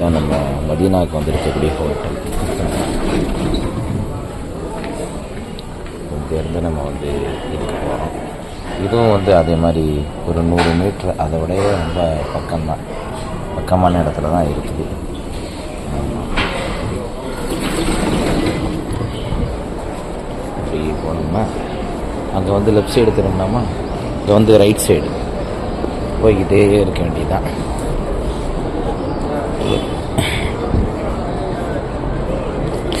தான் நம்ம மதீனாவுக்கு வந்திருக்கக்கூடிய ஹோட்டல் இங்கேருந்து நம்ம வந்து இருக்க போகிறோம் இதுவும் வந்து அதே மாதிரி ஒரு நூறு மீட்ரு அதை விட ரொம்ப பக்கம்தான். பக்கமான இடத்துல தான் இருக்குது. அப்படியே அப்படி போனோம்னா அங்கே வந்து லெஃப்ட் சைடு திரும்பினோமா இங்கே வந்து ரைட் சைடு போய்கிட்டே இருக்க வேண்டியதுதான்.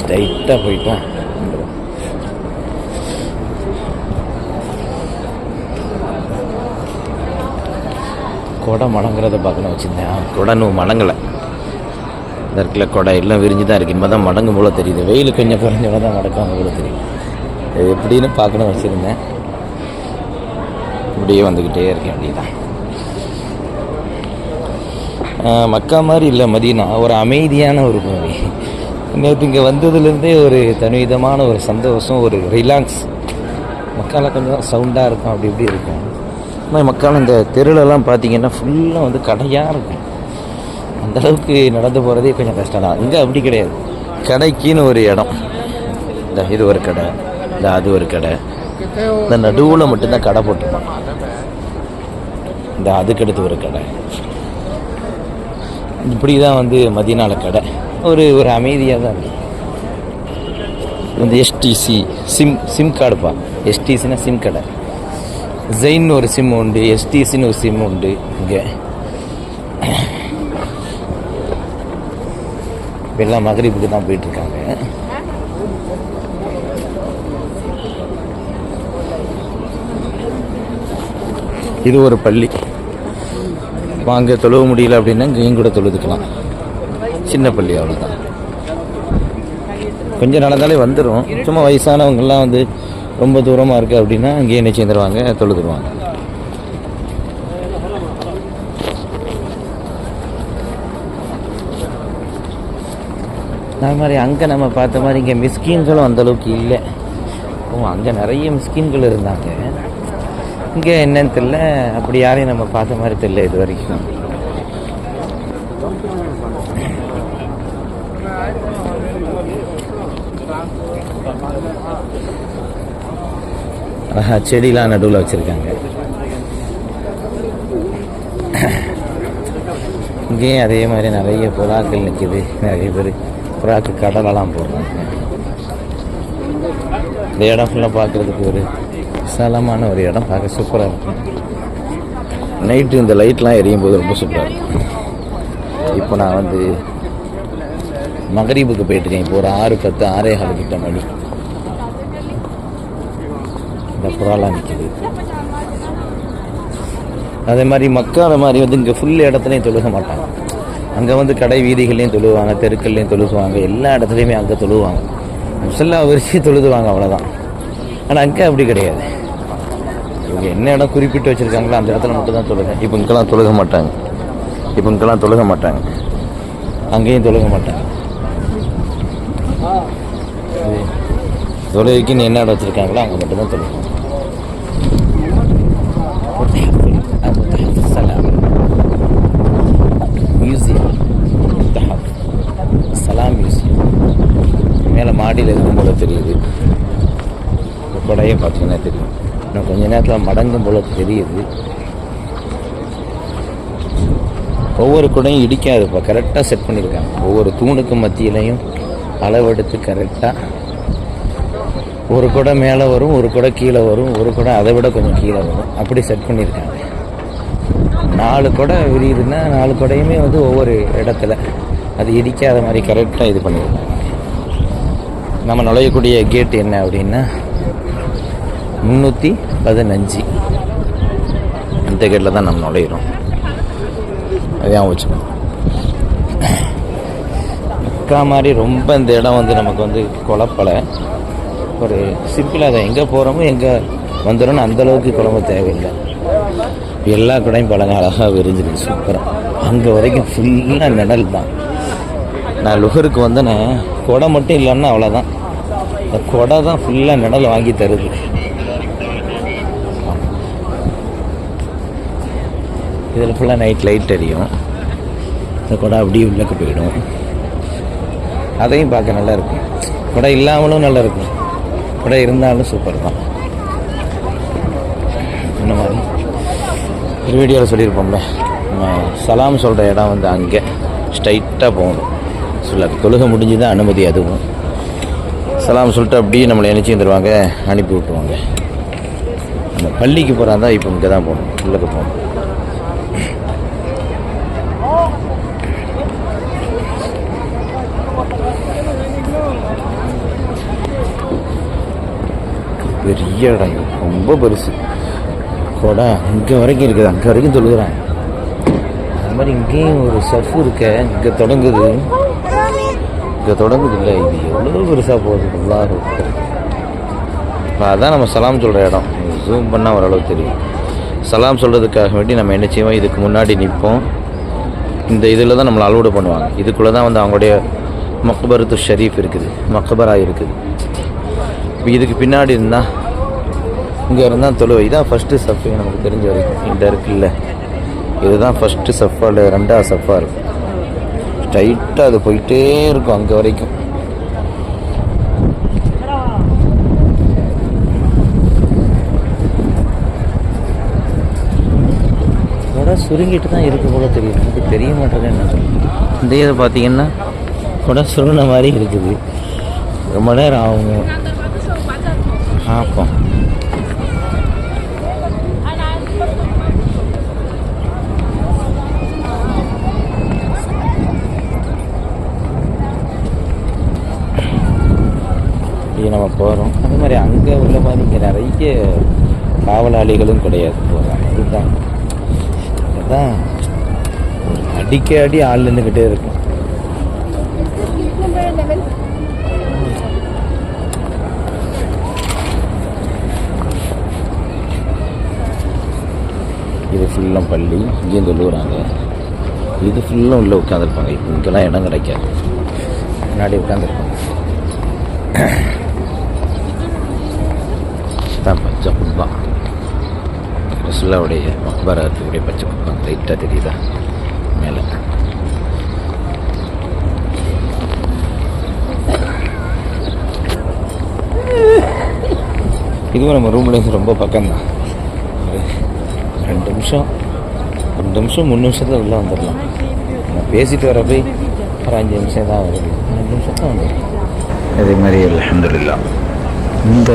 ஸ்ட்ரைட்டாக போயிட்டோம். கொடை மடங்கிறத பார்க்கணும் வச்சுருந்தேன். கொடை இன்னும் மடங்கலை. இந்த இடத்துல கொடை எல்லாம் விரிஞ்சு தான் இருக்குது இனிமேல் தான் மடங்கும் போல தெரியுது. வெயில் கொஞ்சம் குறைஞ்சவங்க தான் மடக்காம போல தெரியும் இது எப்படின்னு பார்க்கணும் வச்சுருந்தேன். இப்படியே வந்துக்கிட்டே இருக்க அப்படிதான் மக்கா மாதிரி இல்லை மதியனா ஒரு அமைதியான ஒரு மூவி நேற்று இங்கே வந்ததுலேருந்தே ஒரு தனிவிதமான ஒரு சந்தோஷம் ஒரு ரிலாக்ஸ் மக்கால கொஞ்சம் சவுண்டாக இருக்கும் அப்படி இப்படி இருக்கும். ஆனால் மக்கால் இந்த தெருலெல்லாம் பார்த்தீங்கன்னா ஃபுல்லாக வந்து கடையாக இருக்கும். அந்த அளவுக்கு நடந்து போகிறதே கொஞ்சம் கஷ்டம் தான். இங்கே அப்படி கிடையாது. கடைக்குன்னு ஒரு இடம். இந்த இது ஒரு கடை இந்த அது ஒரு கடை. இந்த நடுவில் மட்டும்தான் கடை போட்டுருப்பான் இந்த அதுக்கடுத்து ஒரு கடை. இப்படி தான் வந்து மதியனால் கடை. ஒரு ஒரு அமைதியாக தான் இருக்கு. இந்த எஸ்டிசி சிம் சிம் கார்டுப்பா எஸ்டிசினா சிம் கடை ஜெயின் ஒரு சிம் உண்டு எஸ்டிசின்னு ஒரு சிம் உண்டு இங்கே. இப்ப எல்லாம் மகரிப்புக்கு தான் போயிட்டுருக்காங்க. இது ஒரு பள்ளி. வாங்க தொழுவ முடியல அப்படின்னா இங்கேயும் கூட தொழுதுக்கலாம். சின்ன பள்ளி அவ்வளோதான் கொஞ்சம் நடந்தாலே வந்துடும் சும்மா வயசானவங்கெல்லாம் வந்து ரொம்ப தூரமாக இருக்குது அப்படின்னா அங்கேயே என்ன சேர்ந்துருவாங்க தொழுதுருவாங்க. அது மாதிரி அங்கே நம்ம பார்த்த மாதிரி இங்கே மிஸ்கின்களும் அந்தளவுக்கு இல்லை. ஓ அங்கே நிறைய மிஸ்கின்கள் இருந்தாங்க. இங்கே என்னன்னு தெரியல. அப்படி யாரையும் நம்ம பார்த்த மாதிரி தெரியல இது வரைக்கும். செடிலாம் நடுவில் வச்சுருக்காங்க. இங்கேயும் அதே மாதிரி நிறைய புறாக்கள் நிற்கிது நிறைய பேர் புறாக்கு கடலெல்லாம் போடுறாங்க. இந்த இடம் ஃபுல்லாக பார்க்குறதுக்கு ஒரு விசாலமான ஒரு இடம். பார்க்க சூப்பராக இருக்கும் நைட்டு இந்த லைட்லாம் எரியும் போது ரொம்ப சூப்பராக இருக்கும் இப்போ நான் வந்து மகரீபுக்கு போயிட்டுருக்கேன். இப்போ ஒரு ஆறு பத்து ஆறே கால் கிட்ட மணி. இந்த புறாலாம் நிற்கிது அதே மாதிரி மக்காத மாதிரி வந்து இங்கே ஃபுல் இடத்துலையும் தொழுக மாட்டாங்க. அங்கே வந்து கடை வீதிகள்லையும் தொழுவாங்க தெருக்கள்லையும் தொழுகுவாங்க எல்லா இடத்துலையுமே அங்கே தொழுவாங்க. முசல்லா விரிச்சு தொழுதுவாங்க அவ்வளோதான் ஆனால் அங்கே அப்படி கிடையாது. இவங்க என்ன இடம் குறிப்பிட்டு வச்சுருக்காங்களோ அந்த இடத்துல மட்டும் தான் தொழுக. இப்போ இங்கெல்லாம் தொழுக மாட்டாங்க. இப்போ இங்கெல்லாம் தொழுக மாட்டாங்க. அங்கேயும் தொழுக மாட்டாங்க. தொழுகைக்குன்னு என்ன இடம் வச்சுருக்காங்களோ அங்கே மட்டும்தான் தொழுகும் மியூசியம் சலாம் மியூசியம் மேலே மாடியில் இருக்கும் போல தெரியுது. இந்த கொடையை பார்த்தீங்கன்னா தெரியும். இன்னும் கொஞ்ச நேரத்தில் மடங்கும் போல தெரியுது. ஒவ்வொரு குடையும் இடிக்காது இப்போ. கரெக்டாக செட் பண்ணியிருக்காங்க ஒவ்வொரு தூணுக்கு மத்தியிலையும் அளவெடுத்து கரெக்டாக ஒரு குடை மேலே வரும் ஒரு குடை கீழே வரும் ஒரு குடை அதை விட கொஞ்சம் கீழே வரும். அப்படி செட் பண்ணியிருக்காங்க நாலு குடை விரியுதுன்னா நாலு குடையுமே வந்து ஒவ்வொரு இடத்துல. அது இடிக்காத மாதிரி கரெக்டாக இது பண்ணியிருக்காங்க நம்ம நுழையக்கூடிய கேட் என்ன அப்படின்னா முந்நூற்றி பதினஞ்சு. இந்த கேட்டில் தான் நம்ம நுழையிறோம். அதையும் வச்சுக்கணும் மக்கா மாதிரி ரொம்ப இந்த இடம் வந்து நமக்கு வந்து குழப்பலை. ஒரு சிம்பிளாக தான் எங்கே போகிறோமோ எங்கே வந்துடும்னு அந்தளவுக்கு குழம்பு தேவையில்லை. எல்லா கடையும் பழங்க அழகாக விரிஞ்சிருக்கு சூப்பராக அங்கே வரைக்கும் ஃபுல்லாக நிழல் தான். நான் லுகருக்கு வந்தேனே கொடை மட்டும் இல்லைன்னா அவ்வளோதான் இந்த கொடை தான் ஃபுல்லாக நிழல் வாங்கி தருது. இதில் ஃபுல்லாக நைட் லைட் எரியும் இந்த குடம் அப்படியே உள்ளக்கு போயிடும். அதையும் பார்க்க நல்லா இருக்கும் குடம் இல்லாமலும் நல்லா இருக்கும் குடம் இருந்தாலும் சூப்பர் தான். இந்த மாதிரி ஒரு வீடியோவில் சொல்லியிருப்போம்ல. நம்ம சலாம் சொல்கிற இடம் வந்து அங்கே. ஸ்ட்ரைட்டாக போகணும். சொல்ல தொழுகை முடிஞ்சு தான் அனுமதி அதுவும். சலாம் சொல்லிட்டு அப்படியே நம்மளை நினச்சி வந்துடுவாங்க அனுப்பி விட்ருவாங்க அந்த பள்ளிக்கு போகிறாந்தான் இப்போ இங்கே தான் போகணும். உள்ளக்க போகணும். பெரிய இடம் இது. ரொம்ப பெருசு. கொடை இங்கே வரைக்கும் இருக்குது. அங்கே வரைக்கும் தொழுகிறாங்க அது மாதிரி இங்கேயும் ஒரு சஃப் இருக்க. இங்கே தொடங்குது. இங்கே தொடங்குது இல்லை இது எவ்வளோ பெருசாக போகுது. நல்லா இருக்கும் அதுதான் நம்ம சலாம் சொல்கிற இடம். ஜூம் பண்ணால் ஓரளவு தெரியும். சலாம் சொல்கிறதுக்காக வேண்டி நம்ம என்ன செய்வோம்? இதுக்கு முன்னாடி நிற்போம். இந்த இதில் தான் நம்மளை அலோடு பண்ணுவாங்க. இதுக்குள்ளே தான் வந்து அவங்களுடைய மக்பரத்து ஷரீஃப் இருக்குது. மக்பரா இருக்குது. இப்போ இதுக்கு பின்னாடி இருந்தால் இங்கே இருந்தால் தொழுவை. இதான் ஃபஸ்ட்டு சஃபு நமக்கு தெரிஞ்ச வரைக்கும் இந்த இருக்குல்ல இதுதான் ஃபஸ்ட்டு சஃபா இல்லை ரெண்டாவது சஃபா இருக்கும். ஸ்ட்ரைட்டாக அது போயிட்டே இருக்கும் அங்கே வரைக்கும். கூட சுருங்கிட்டு தான் இருக்கு போல தெரியும் நமக்கு தெரிய மாட்டேங்குது என்ன இந்த இதை பார்த்தீங்கன்னா கூட சுருங்கின மாதிரி இருக்குது. ரொம்ப நேரம் ஆகும் ஆப்பம் இது நம்ம போகிறோம் அதே மாதிரி அங்கே உள்ள மாதிரி இங்கே நிறைய காவலாளிகளும் கிடையாது. போகிறாங்க அதுதான் அதுதான் அடிக்க அடி ஆள் நின்றுக்கிட்டே இருக்கும். இது ஃபுல்லாக பள்ளி இங்கேயும் சொல்லுறாங்க இது ஃபுல்லாக உள்ளே உட்காந்துருப்பாங்க இப்போ இங்கெல்லாம் இடம் கிடைக்காது. முன்னாடி உட்காந்துருப்பாங்க தான் பச்சை குப்பா ரசுல்லாவுடைய மக்பரா பச்சை குப்பா லைட்டாக தெரியுதா? மேலே. இதுவும் நம்ம ரூம்லேருந்து ரொம்ப பக்கம்தான். ரெண்டு நிமிஷம் ரெண்டு நிமிஷம் மூணு நிமிஷத்தில் உள்ளே வந்துடலாம். நான் பேசிட்டு வர போய் ஒரு அஞ்சு நிமிஷம் தான் வருது ரெண்டு நிமிஷம் தான் வந்துடலாம். அதே மாதிரி அலமதுல்லா இந்த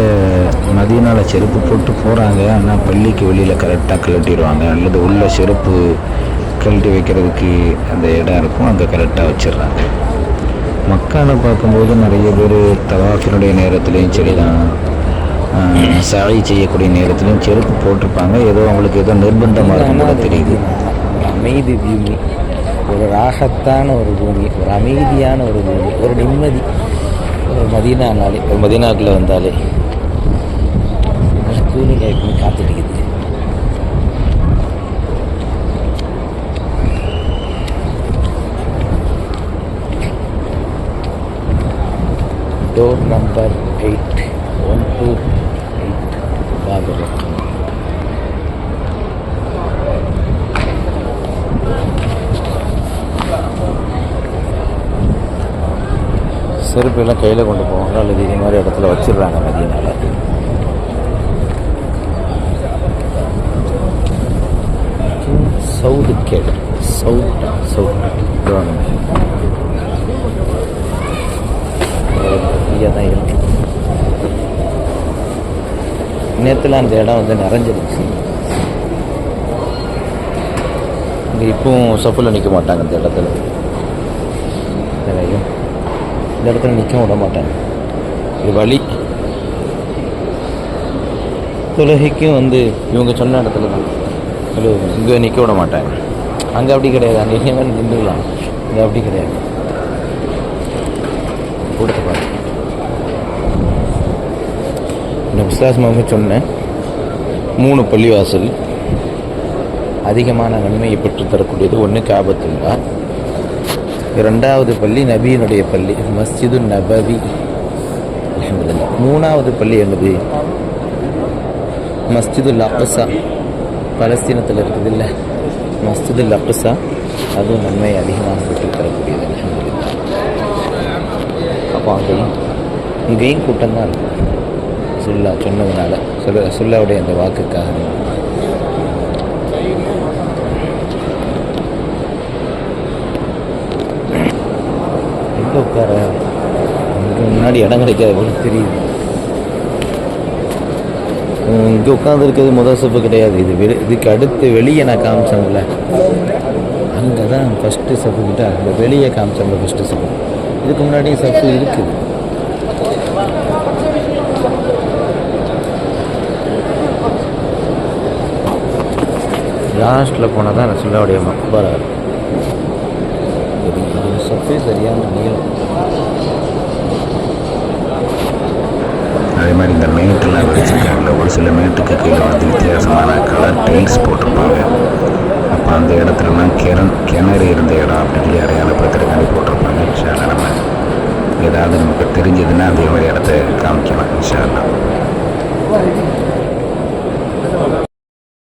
மதியனால் செருப்பு போட்டு போகிறாங்க ஆனால் பள்ளிக்கு வெளியில் கரெக்டாக கழட்டிடுவாங்க. அல்லது உள்ள செருப்பு கழட்டி வைக்கிறதுக்கு அந்த இடம் இருக்கும் அங்கே கரெக்டாக வச்சிடுறாங்க. மக்கால பார்க்கும்போது நிறைய பேர் தவாஃபினுடைய நேரத்துலையும் சரி தான் சாய் செய்யக்கூடிய நேரத்துலையும் செருப்பு போட்டிருப்பாங்க. ஏதோ அவங்களுக்கு ஏதோ நிர்பந்தமாக இருக்கும் கூட தெரியுது. ஒரு அமைதி பூமி ஒரு ராகத்தான ஒரு பூமி ஒரு அமைதியான ஒரு பூமி ஒரு நிம்மதி. ஒரு மதீனானாலே ஒரு மதீனாக்குள்ளே வந்தாலே கேட்கணும் காத்துட்டு டோர் நம்பர் எயிட் செருப்பு எல்லாம் கையில் கொண்டு போவாங்க அல்லது இது மாதிரி இடத்துல வச்சிடுறாங்க மதியனால? Saudi gate. சவுட் சவுட் ஃப்ரீயாக தான் இருக்கு. நேற்றுல அந்த இடம் வந்து நிறைஞ்சிருச்சு. இங்கே இப்பவும் சஃபில் நிற்க மாட்டாங்க இந்த இடத்துல. நிறைய இந்த இடத்துல நிற்க விட மாட்டேன். இது வழி தொழுகைக்கும் வந்து இவங்க சொன்ன இடத்துல தான். இங்கே நிற்க விட மாட்டேன். அங்கே அப்படி கிடையாது. அங்கே எங்கே நின்றுலாம் இங்கே அப்படி கிடையாது. கொடுத்து பாரு. இந்த விஸ்வாஸ் முகமது சொன்னேன் மூணு பள்ளிவாசல் அதிகமான நன்மையை பெற்று தரக்கூடியது ஒன்று காபத்துல்லா. இரண்டாவது பள்ளி நபியினுடைய பள்ளி மஸ்ஜிது நபவி. அல்ஹம்துலில்லாஹ். மூணாவது பள்ளி என்னது? மஸ்ஜிதுல் அக்ஸா பலஸ்தீனத்தில் இருக்குது இல்லை? மஸ்ஜிது அக்ஸா அதுவும் நன்மை அதிகமாக கூட்டி தரக்கூடியது அல்ஹம்துலில்லாஹ். அப்போ அங்கேயும் இங்கேயும் கூட்டம் தான் இருக்கும். சுல்லா சொன்னதுனால சொல்ல சுல்லாவுடைய அந்த வாக்குக்காக எங்கே உட்கார முன்னாடி இடம் கிடைக்காது போல தெரியுது. இங்கே உட்காந்துருக்கிறது முதல் சப்பு கிடையாது. இது வெளி இதுக்கு அடுத்து வெளியே நான் காமிச்சேன்ல. அங்கே தான் ஃபஸ்ட்டு சப்பு கிட்ட அந்த வெளியே காமிச்சேன்ல ஃபஸ்ட்டு சப்பு இதுக்கு முன்னாடியும் சப்பு இருக்குது. லாஸ்ட்டில் போனால் தான் ரசுல்லாவுடைய மக்பரா இருக்கும் இது சப்பே சரியான நீளம். அதே மாதிரி இந்த மேட்டெல்லாம் விரிச்சிருக்காங்கல்ல ஒரு சில மேட்டுக்கு கீழே வந்து வித்தியாசமான கலர் டைல்ஸ் போட்டிருப்பாங்க. அப்போ அந்த இடத்துலலாம் கிணறு கிணறு இருந்த இடம் அப்படின்னு சொல்லி அடையாளப்படுத்துறதுக்காண்டி போட்டிருப்பாங்க. இன்ஷால்லாம் நம்ம ஏதாவது நமக்கு தெரிஞ்சதுன்னா அதே மாதிரி இடத்த காமிக்கலாம். இன்ஷால்லாம்